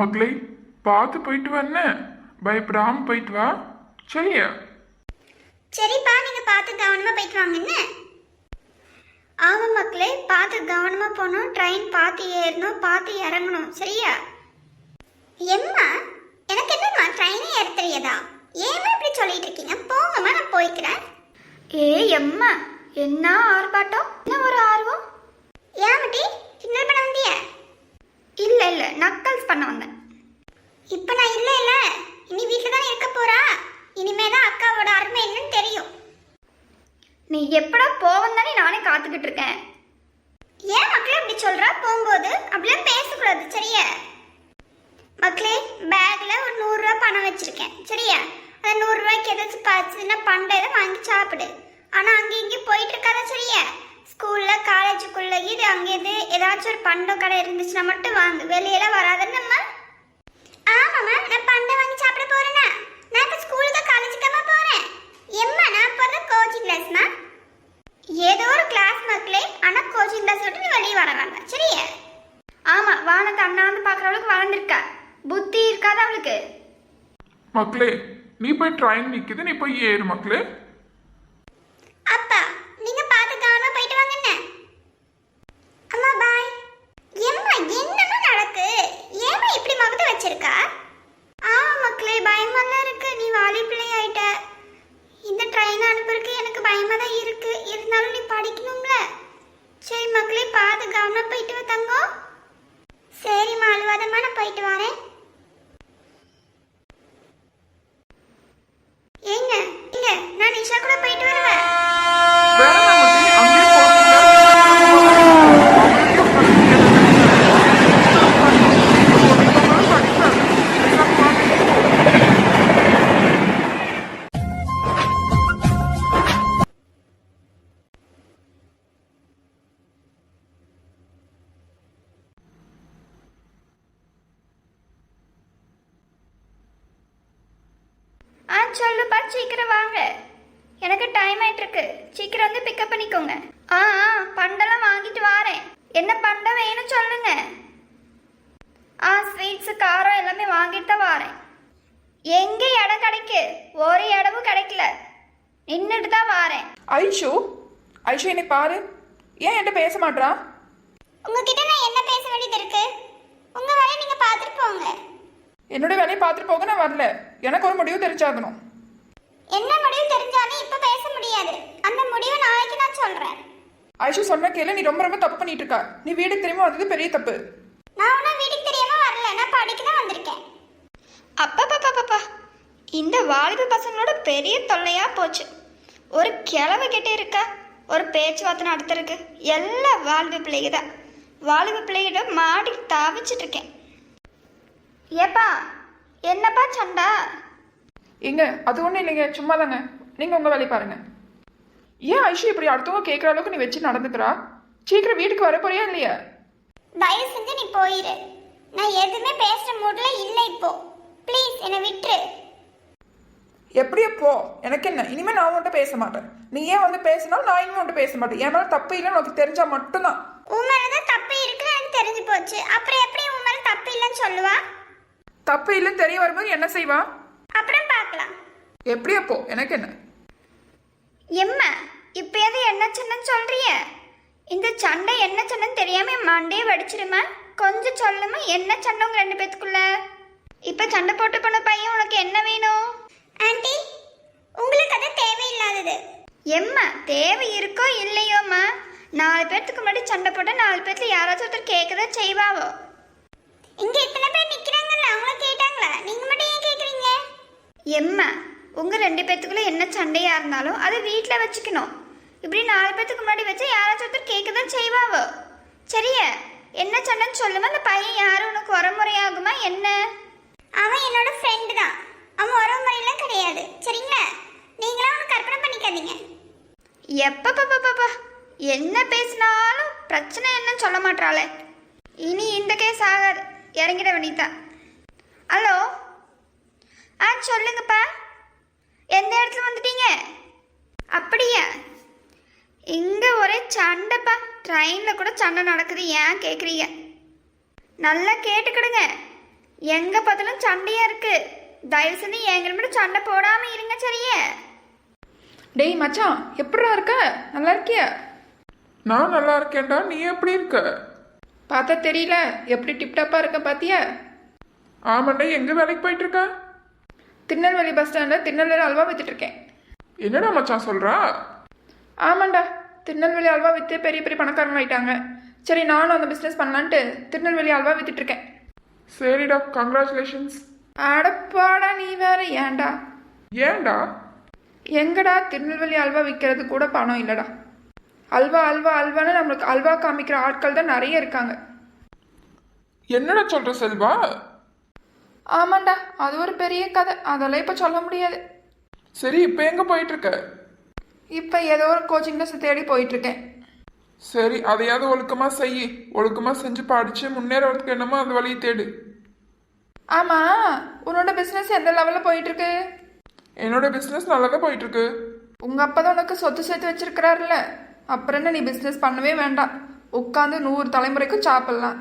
மக்களே பார்த்து போயிட்டு வரன பயப்படாம போயிட்டு வா. சரியா? சரிப்பா நீங்க பார்த்து கவனமா போயிட்டு வாங்கன்னு ஆமா மக்களே பார்த்து கவனமா போகணும். ட்ரெயின் பார்த்து ஏறணும் பார்த்து இறங்கணும். சரியா? எம்மா எனக்கு என்னம்மா ட்ரெயினே ஏற தெரியாதா? ஏமா இப்படி சொல்லிட்டு இருக்கீங்க? போங்கம்மா நான் போய்க்கிறேன். ஏ எம்மா என்ன ஆர்ப்பாட்டம்? என்ன ஒரு ஆர்வம்? ஏமாட்டி சிக்னல் பண்ண வந்திய? இல்லை இல்லை. நக்கல்ஸ் பண்ண வந்தேன். இப்போ நான் இல்லை இல்லை. இனி வீட்டில் தானே இருக்க போறா? இனிமே தான் அக்காவோட அருமை என்னன்னு தெரியும். நீ எப்படா போவன் தானே நானே காத்துக்கிட்டு இருக்கேன். ஏன் மக்களே இப்படி சொல்கிறா போகும்போது அப்படிலாம் பேசக்கூடாது சரியா? மக்களே பேக்கில் ஒரு நூறுரூவா பணம் வச்சுருக்கேன் சரியா? அந்த நூறுரூவாய்க்கு ஏதாச்சும் பச்சுன்னா பண்டையில வாங்கி சாப்பிடு. ஆனால் அங்க இங்கே போயிட்டு இருக்காத சரியா ஸ்கூல்ல அங்கேருந்து ஏதாச்சும் ஒரு பண்டம் கடை இருந்துச்சுன்னா மட்டும் வாங்கு. வெளியெல்லாம் வராதுன்னு ஆமாம்மா நான் பண்டம் வாங்கி சாப்பிட போறேனா? நான் இப்போ ஸ்கூலுக்கு காலேஜுக்கம்மா போறேன். எம்மா நான் போறது கோச்சிங் கிளாஸ்மா ஏதோ ஒரு கிளாஸ் மக்களே ஆனா கோச்சிங் கிளாஸ் விட்டு நீ வெளியே வர வேண்டாம். சரியா? ஆமா வானத்தை அண்ணாந்து பாக்குறவளுக்கு வளர்ந்துருக்கா. புத்தி இருக்காது அவளுக்கு? மக்களே நீ போய் ட்ரெயின் நிக்குது நீ போய் ஏறு மக்களே அப்பா நீங்க பார்த்து கவனமா போயிட்டு வாங்க என்ன அம்மா பாய் எம்மா என்னமா நடக்கு ஏமா இப்படி முகத்தை வச்சிருக்கா ஆமா மக்களே பயமா தான் இருக்கு நீ வாலி பிள்ளை ஆயிட்ட இந்த ட்ரெயின் அனுப்புறதுக்கு எனக்கு பயமா தான் இருக்கு இருந்தாலும் நீ படிக்கணும்ல சரி மக்களே பார்த்து கவனமா போயிட்டு வா தங்கம் சரிம்மா அழுவாதம்மா நான் போயிட்டு வரேன் ஏங்க இல்ல நான் நிஷா கூட போயிட்டு வருவேன் வேணாம் மச்சி, அங்கேயே போறீங்க. ஆ சொல்லுப்பா சீக்கிரம் வாங்க. எனக்கு டைம் ஆயிட்டு இருக்கு சீக்கிரம் வந்து பிக்கப் பண்ணிக்கோங்க. ஆ ஆ பண்டெல்லாம் வாங்கிட்டு வாரேன். என்ன பண்டம் வேணும் சொல்லுங்க. ஆ ஸ்வீட்ஸு காரம் எல்லாமே வாங்கிட்டு தான் வாரேன். எங்க இடம் கிடைக்கு? ஒரு இடமும் கிடைக்கல. நின்றுட்டு தான் வாரேன். ஐஷு ஐஷு என்னை பாரு. ஏன் என்கிட்ட பேச மாட்றா? உங்ககிட்ட நான் என்ன பேச வேண்டியது இருக்கு? உங்க வேலையை நீங்க பார்த்துட்டு போங்க. என்னோட வேலையை பார்த்துட்டு போக நான் வரல. எனக்கு ஒரு முடிவு தெரிஞ்சாகணும். என்ன முடிவு தெரிஞ்சாலும் இப்ப பேச முடியாது. அந்த முடிவை நாளைக்கு நான் சொல்றேன். ஐஷு சொன்ன கேளு நீ ரொம்ப ரொம்ப தப்பு பண்ணிட்டு இருக்கா. நீ வீட்டுக்கு திரும்ப வந்தது பெரிய தப்பு. நான் ஒன்றும் வீட்டுக்கு தெரியாம வரல. நான் படிக்க தான் வந்திருக்கேன். அப்பப்பப்பப்பா இந்த வாலிப பசங்களோட பெரிய தொல்லையா போச்சு. ஒரு கிழவு கிட்டே இருக்கா? ஒரு பேச்சுவார்த்தை நடத்துறதுக்கு எல்லா வாலிப பிள்ளைங்க தான் வாலிப பிள்ளைகிட்ட மாடி தாவிச்சிட்டு இருக்கேன். ஏப்பா என்னப்பா சண்டா? எங்க அது ஒன்றும் இல்லைங்க சும்மா தாங்க நீங்கள் உங்கள் வேலையை பாருங்க. ஏன் ஐஷு இப்படி அடுத்தவங்க கேட்குற அளவுக்கு நீ வச்சு நடந்துக்கிறா? சீக்கிரம் வீட்டுக்கு வர போறியா இல்லையா? தயவு செஞ்சு நீ போயிரு. நான் எதுவுமே பேசுற மூட்ல இல்லை இப்போ. ப்ளீஸ் என்னை விட்டுரு. எப்படியோ போ. எனக்கு என்ன? இனிமே நான் உன்கிட்ட பேச மாட்டேன். நீ ஏன் வந்து பேசினாலும் நான் இனிமே உன்கிட்ட பேச மாட்டேன். என் மேல தப்பு இல்லைன்னு உனக்கு தெரிஞ்சா மட்டும்தான். உன் மேல தான் தப்பு இருக்குன்னு எனக்கு தெரிஞ்சு போச்சு. அப்புறம் எப்படி உன் மேல தப்பு இல்லைன்னு சொல்லுவா? தப்பு இல்லைன்னு தெரிய வரும்போது என்ன செய்வா? அப்புறம் பார்க்கலாம் எப்படியோ போ எனக்கு என்ன? எம்மா இப்பயாவது என்ன சண்டைன்னு சொல்றிய? இந்த சண்டை என்ன சண்டைன்னு தெரியாம என் மண்டையே வடிச்சிருமா கொஞ்சம் சொல்லுமா என்ன சண்டை உங்க ரெண்டு பேத்துக்குள்ள? இப்ப சண்டை போட்டு போன பையன் உனக்கு என்ன வேணும்? ஆண்டி உங்களுக்கு அது தேவையில்லாதது. எம்மா தேவை இருக்கோ இல்லையோம்மா? நாலு பேர்த்துக்கு முன்னாடி சண்டை போட்டா நாலு பேர்த்துல யாராச்சும் ஒருத்தர் கேட்கதான் செய்வாவோ? இங்க இத்தனை பேர் நிக்கிறாங்கல்ல அவங்கள கேட்டாங்களா? நீங்க மட்டும் ஏன் கேக்குறீங்க? எம்மா உங்க ரெண்டு பேர்த்துக்குள்ள என்ன சண்டையா இருந்தாலும் அதை வீட்டில் வச்சுக்கணும். இப்படி நாலு பேர்த்துக்கு முன்னாடி வச்சா யாராச்சும் ஒருத்தர் கேட்க தான் செய்வாவோ? சரியா? என்ன சண்டைன்னு சொல்லுமா? அந்த பையன் யாரும் உனக்கு வரமுறையாகுமா என்ன? அவன் என்னோட ஃப்ரெண்டு தான். அவன் ஒரு முறையெல்லாம் கிடையாது. சரிங்களா? நீங்களாம் அவனை கற்பனை பண்ணிக்காதீங்க. எப்பப்பப்பப்பா என்ன பேசினாலும் பிரச்சனை என்னன்னு சொல்ல மாட்டாளே. இனி இந்த கேஸ் ஆகாது. இறங்கிட வேண்டியதான் ஹலோ? ஆ சொல்லுங்கப்பா. எந்த இடத்துல வந்துட்டீங்க? அப்படியா? இங்கே ஒரே சண்டைப்பா. ட்ரெயினில் கூட சண்டை நடக்குது. ஏன் கேட்குறீங்க நல்லா கேட்டுக்கிடுங்க. எங்க பார்த்தாலும் சண்டையா இருக்கு. தயவு செஞ்சு எங்க மட்டும் சண்டை போடாம இருங்க சரியே? டேய் மச்சான் எப்படிடா இருக்க? நல்லா இருக்கியா? நான் நல்லா இருக்கேன்டா. நீ எப்படி இருக்க? பார்த்தா தெரியல. எப்படி டிப்டாப்பாக இருக்க பாத்தியா? ஆமாண்டா எங்க வேலைக்கு போயிட்டு இருக்க? திருநெல்வேலி பஸ் ஸ்டாண்டில் திருநெல்வேலி அல்வா வித்துட்டு இருக்கேன். என்னடா மச்சான் சொல்றா? ஆமாண்டா. திருநெல்வேலி அல்வா விற்று பெரிய பெரிய பணக்காரங்க ஆயிட்டாங்க. சரி நானும் அந்த பிஸ்னஸ் பண்ணலான்ட்டு திருநெல்வேலி அல்வா வித்துட்டு இருக்கேன். சரிடா கங்க்ராச்சுலேஷன்ஸ் அடப்பாடா நீ வேற. ஏன்டா? ஏன்டா? எங்கடா திருநெல்வேலி அல்வா விற்கிறது கூட பணம் இல்லைடா. அல்வா அல்வா அல்வான்னு நம்மளுக்கு அல்வா காமிக்கிற ஆட்கள் தான் நிறைய இருக்காங்க. என்னடா சொல்ற செல்வா? ஆமாண்டா அது ஒரு பெரிய கதை. அதெல்லாம் இப்போ சொல்ல முடியாது. சரி இப்போ எங்க போயிட்டு இருக்க இப்போ ஏதோ ஒரு கோச்சிங் கிளாஸ் தேடி போயிட்டுருக்கேன். சரி அதையாவது ஒழுக்கமா செய் ஒழுக்கமா செஞ்சு படிச்சு முன்னேறதுக்கு என்னமோ அந்த வழியை தேடு. ஆமாம் உன்னோட பிஸ்னஸ் எந்த லெவலில் போயிட்டுருக்கு? என்னோட பிசினஸ் நல்லா தான் போயிட்டு இருக்கு உங்கள் அப்பா தான் உனக்கு சொத்து சேர்த்து வச்சிருக்கிறாருல்ல. அப்புறம் என்ன நீ பிஸ்னஸ் பண்ணவே வேண்டாம். உட்காந்து நூறு தலைமுறைக்கும் சாப்பிட்லாம்.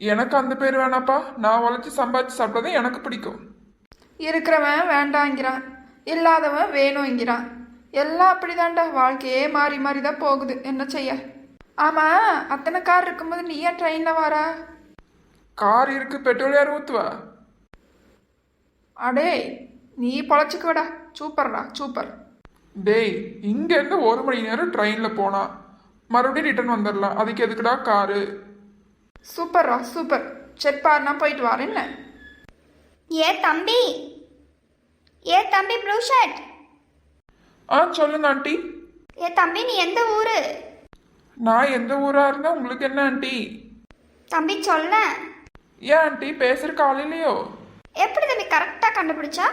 எனக்கு அந்த பேர் வேணாப்பா. நான் உழைச்சி சம்பாதிச்சு சாப்பிட்டது எனக்கு பிடிக்கும். இருக்கிறவன் வேண்டாங்கிறான். இல்லாதவன் வேணுங்கிறான். எல்லாம் அப்படிதான்டா. வாழ்க்கையே மாறி மாறி தான் போகுது. என்ன செய்ய? ஆமாம் அத்தனை கார் இருக்கும்போது நீ ஏன் ட்ரெயினில் வாரா? கார் இருக்கு பெட்ரோல் யார் ஊத்துவா? அடே நீ பொழைச்சிக்குவடா சூப்பர்டா சூப்பர். டேய் இங்க இருந்து ஒரு மணி நேரம் ட்ரெயின்ல போனா மறுபடியும் ரிட்டர்ன் வந்துடலாம் அதுக்கு எதுக்குடா காரு? சூப்பர்ரா சூப்பர். சரி பாரு நான் போயிட்டு வரேன் என்ன? ஏ தம்பி. ஏ தம்பி ப்ளூ ஷர்ட். ஆ சொல்லுங்க ஆண்டி. ஏ தம்பி நீ எந்த ஊரு? நான் எந்த ஊரா இருந்தா உங்களுக்கு என்ன ஆண்டி? தம்பி சொல்ல. ஏன் ஆண்டி பேசுற காலையிலையோ எப்படி தம்பி கரெக்டாக கண்டுபிடிச்சா?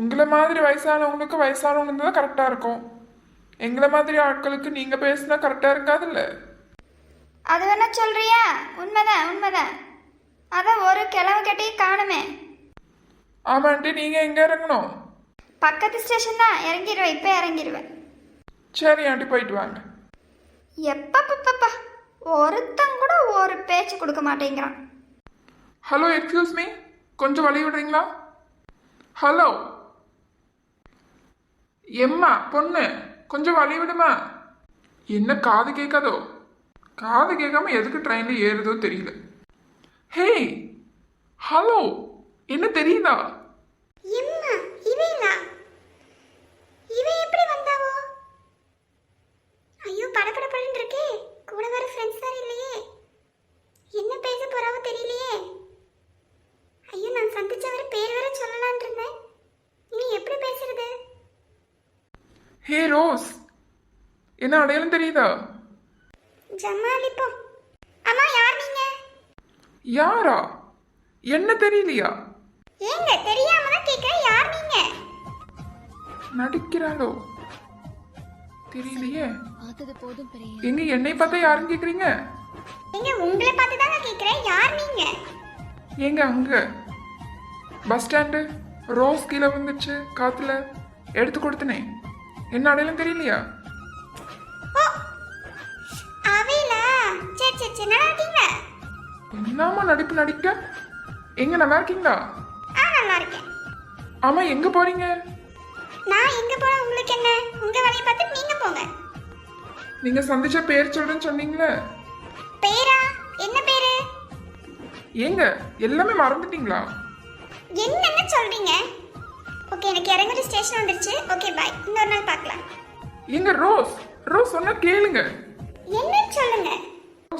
உங்களை மாதிரி வயசானவங்களுக்கு வயசானவங்க தான் கரெக்டா இருக்கும். எங்களை மாதிரி ஆட்களுக்கு நீங்க பேசினா கரெக்டா இருக்காதுல்ல? அது வேணா சொல்றியா? உண்மைதான் உண்மைதான். அதான் ஒரு கிழவு கட்டி காணுமே. ஆமா ஆண்டி நீங்க எங்க இறங்கணும்? பக்கத்து ஸ்டேஷன் தான். இறங்கிடுவேன் இப்போ இறங்கிடுவேன் சரி ஆண்டி போயிட்டு வாங்க. எப்பப்பப்பப்பா ஒருத்தன் கூட ஒரு பேச்சு கொடுக்க மாட்டேங்கிறான். ஹலோ எக்ஸ்கியூஸ் மீ கொஞ்சம் வழி விடுறீங்களா? ஹலோ எம்மா பொண்ணு கொஞ்சம் வழி விடுமா? என்ன காது கேட்காதோ? காது கேட்காம எதுக்கு ட்ரெயினில் ஏறுதோ தெரியல. ஹே ஹலோ என்ன தெரியுதா? எம்மா இவன் எப்படி வந்தாவோ? ஐயோ படபடபடன்னு இருக்கே கூட வர ஃப்ரெண்ட்ஸ் இல்லையே. என்ன பேச போறாவோ தெரியலையே. ஐயோ நான் சந்திச்சவர் பேர் வேற சொல்லலான் இருந்தேன் இனி எப்படி பேசுறது? ஹே ரோஸ் என்ன அடையாளம் தெரியுதா? ஜமாலிப்போ அம்மா யார் நீங்க? யாரா? என்ன தெரியலையா? ஏங்க தெரியாம தான் கேக்குறேன். யார் நீங்க? நடிக்கிறாளோ? தெரியலையே. பார்த்தது போதும் பெரிய. எங்க என்னை பார்த்தா யாருன்னு கேக்குறீங்க? ஏங்க உங்களை பார்த்து தாங்க கேக்குறேன். யார் நீங்க? ஏங்க அங்க. பஸ் ஸ்டாண்டு ரோஸ் கீழே வந்துச்சு காத்துல. எடுத்து கொடுத்தனே. என்ன அடையாளம் தெரியலையா? என்னமா நடிப்பு நடிக்க? எங்க நல்லா இருக்கீங்களா? நல்லா இருக்கேன். ஆமா எங்க போறீங்க? நான் எங்க போனா உங்களுக்கு என்ன? உங்க வேலையை பார்த்து நீங்க போங்க. நீங்க சந்திச்ச பேர் சொல்றேன்னு சொன்னீங்களே. பேரா? என்ன பேரு? ஏங்க எல்லாமே மறந்துட்டீங்களா? என்னன்னு சொல்றீங்க? ஓகே எனக்கு இறங்குற ஸ்டேஷன் வந்துருச்சு. ஓகே பாய் இன்னொரு நாள் பார்க்கலாம். எங்க ரோஸ். ரோஸ் சொன்னா கேளுங்க. என்னன்னு சொல்லுங்க.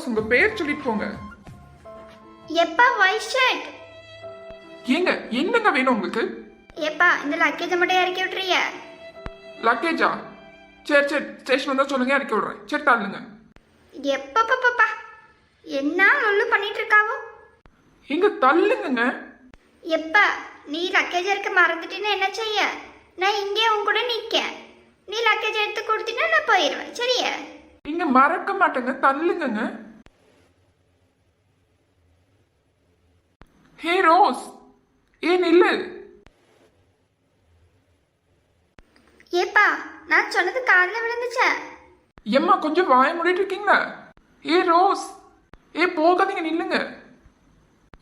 உங்க பேர் சொல்லிட்டு போங்க எப்பா ஒயிட் ஷர்ட் ஏங்க என்னங்க வேணும் உங்களுக்கு? ஏப்பா இந்த லக்கேஜை மட்டும் இறக்கி விட்டுறிய லக்கேஜா சரி சரி ஸ்டேஷன் வந்தா சொல்லுங்க இறக்கி விடுறேன். சரி தள்ளுங்க. எப்பப்பப்பப்பா என்ன லொல்லு பண்ணிட்டு இருக்காவோ? எங்க தள்ளுங்கங்க. எப்பா நீ லக்கேஜ் இருக்க மறந்துட்டேன்னு என்ன செய்ய? நான் இங்கே உன் கூட நிற்க நீ லக்கேஜ் எடுத்து கொடுத்தீங்கன்னா நான் போயிடுவேன் சரியா? இங்க மறக்க மாட்டேங்க தள்ளுங்கங்க. ஹே ரோஸ். ஏன் இல்லு ஏப்பா நான் சொன்னது காதில் விழுந்துச்சா. எம்மா கொஞ்சம் வாய மூடிட்டு இருக்கீங்களா? ஏ ரோஸ். ஏ போகாதீங்க நில்லுங்க.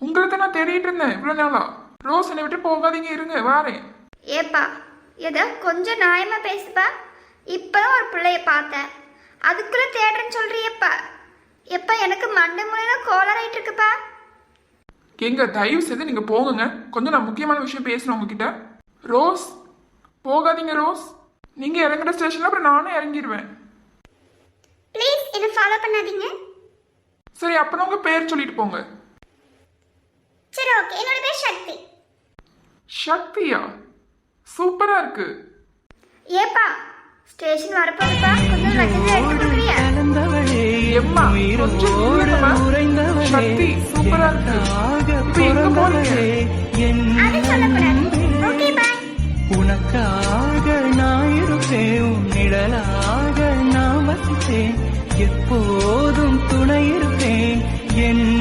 உங்களை தான் நான் தேடிட்டு இருந்தேன் இவ்வளோ நாளா. ரோஸ் என்னை விட்டு போகாதீங்க இருங்க வாரேன். ஏப்பா எதோ கொஞ்சம் நியாயமா பேசுப்பா. இப்பதான் ஒரு பிள்ளைய பார்த்தேன். அதுக்குள்ள தேடுறேன்னு சொல்றியப்பா. எப்பா எனக்கு மண்டை முறையில கோளராயிட்டு இருக்குப்பா. எங்க தயவு செய்து நீங்க போகுங்க கொஞ்சம் நான் முக்கியமான விஷயம் பேசணும் உங்ககிட்ட. ரோஸ் போகாதீங்க ரோஸ். நீங்க இறங்குற ஸ்டேஷன்ல அப்புறம் நானும் இறங்கிடுவேன் ப்ளீஸ் என்னை ஃபாலோ பண்ணாதீங்க. சரி அப்புறம் உங்க பேர் சொல்லிட்டு போங்க. சரி ஓகே என்னோட பேர் சக்தி. சக்தியா? சூப்பரா இருக்கு. ஏப்பா ஸ்டேஷன் வரப்போகுதுப்பா கொஞ்சம் லக்கேஜ் எடுத்து கொடுக்குறியா? எம்மா கொஞ்சம் நில்லுங்கம்மா. சக்தி சூப்பரா இருக்கு. இப்ப எங்க போறீங்க? என் அது சொல்லக்கூடாது. ஓகே பாய் உனக்காக நான் இருப்பேன். உன் நிழலாக நான் வசிப்பேன். எப்போதும் துணை இருப்பேன். என்